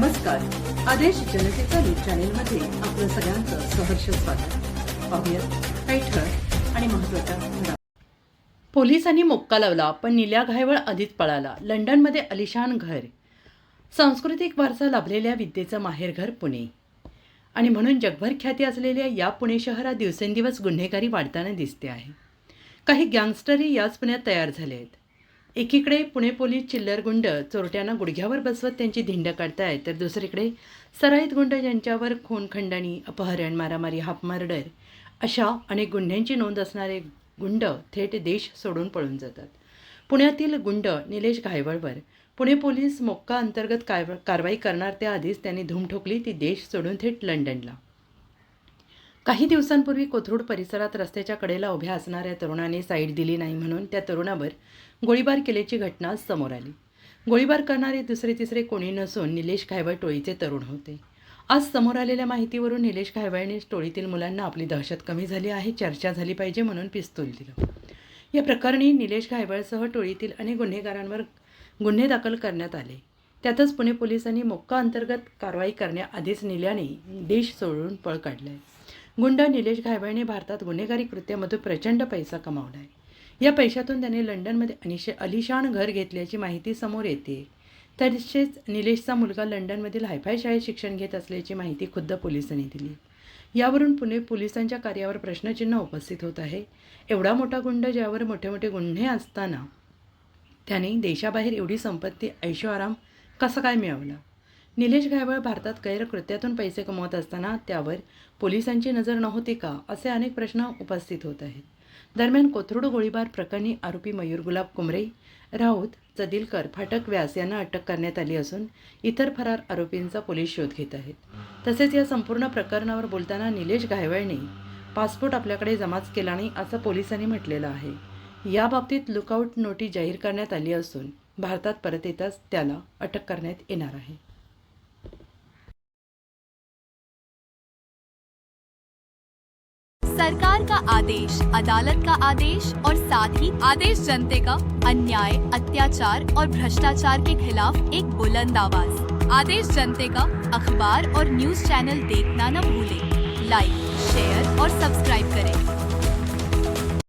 नमस्कार. आदेश जनतेचा न्यूज चॅनेलमध्ये आपलं सगळ्यांचं सहर्ष स्वागत. पाहूयात काही ठळक आणि महत्त्वाच्या पोलिसांनी मोक्का लावला पण निल्या घायवळ आधीच पळाला. लंडनमध्ये अलिशान घर. सांस्कृतिक वारसा लाभलेल्या विद्येचं माहेरघर पुणे. आणि म्हणून जगभर ख्याती असलेल्या या पुणे शहरात दिवसेंदिवस गुन्हेगारी वाढताना दिसते आहे. काही गँगस्टरही याच पुण्यात तयार झाले आहेत एकीकडे पुणे पोलीस चिल्लर गुंड चोरट्यांना गुडघ्यावर बसवत त्यांची धिंड काढतायत तर दुसरीकडे सराईत गुंड ज्यांच्यावर खूनखंडणी अपहरण मारामारी हाफ मर्डर अशा अनेक गुन्ह्यांची नोंद असणारे गुंड थेट देश सोडून पळून जातात. पुण्यातील गुंड निलेश घायवळवर पुणे पोलीस मोक्का अंतर्गत कारवाई करणार त्याआधीच त्यांनी धूम ठोकली ती देश सोडून थेट लंडनला. काही दिवसांपूर्वी कोथरूड परिसरात रस्त्याच्या कडेला उभ्या असणाऱ्या तरुणाने साईड दिली नाही म्हणून त्या तरुणावर गोळीबार केल्याची घटना आज समोर आली. गोळीबार करणारे दुसरे तिसरे कोणी नसून निलेश घायवळ टोळीचे तरुण होते. आज समोर आलेल्या माहितीवरून निलेश घायवळने टोळीतील मुलांना आपली दहशत कमी झाली आहे चर्चा झाली पाहिजे म्हणून पिस्तूल दिलं. या प्रकरणी निलेश घायवळसह टोळीतील अनेक गुन्हेगारांवर गुन्हे दाखल करण्यात आले. त्यातच पुणे पोलिसांनी मोक्का अंतर्गत कारवाई करण्याआधीच निल्याने देश सोडून पळ काढलाय. गुंड निलेश घायवळने भारतात गुन्हेगारी कृत्यामधून प्रचंड पैसा कमावला आहे या पैशातून त्याने लंडनमध्ये अनिश अलिशान घर घेतल्याची माहिती समोर येते. तसेच निलेशचा मुलगा लंडनमधील हायफाय शाळेत शिक्षण घेत असल्याची माहिती खुद्द पोलिसांनी दिली. यावरून पुणे पोलिसांच्या कार्यावर प्रश्नचिन्ह उपस्थित होत आहे. एवढा मोठा गुंड ज्यावर मोठे मोठे गुन्हे असताना त्याने देशाबाहेर एवढी संपत्ती ऐशोआराम कसा काय मिळवला? निलेश गायवळ भारतात गैरकृत्यातून पैसे कमवत असताना त्यावर पोलिसांची नजर नव्हती का असे अनेक प्रश्न उपस्थित होत आहेत. दरम्यान कोथरूड गोळीबार प्रकरणी आरोपी मयूर गुलाब कुमरे राऊत चदिलकर फाटक व्यास यांना अटक करण्यात आली असून इतर फरार आरोपींचा पोलीस शोध घेत आहेत. तसेच या संपूर्ण प्रकरणावर बोलताना निलेश गायवळने पासपोर्ट आपल्याकडे जमाच केला नाही असं पोलिसांनी म्हटलेलं आहे. याबाबतीत लुकआउट नोटीस जाहीर करण्यात आली असून भारतात परत येताच त्याला अटक करण्यात येणार आहे. सरकार का आदेश, अदालत का आदेश और साथ ही आदेश जनते का अन्याय, अत्याचार और भ्रष्टाचार के खिलाफ एक बुलंद आवाज़। आदेश जनते का अखबार और न्यूज़ चैनल देखना न भूले। लाइक, शेयर और सब्सक्राइब करें।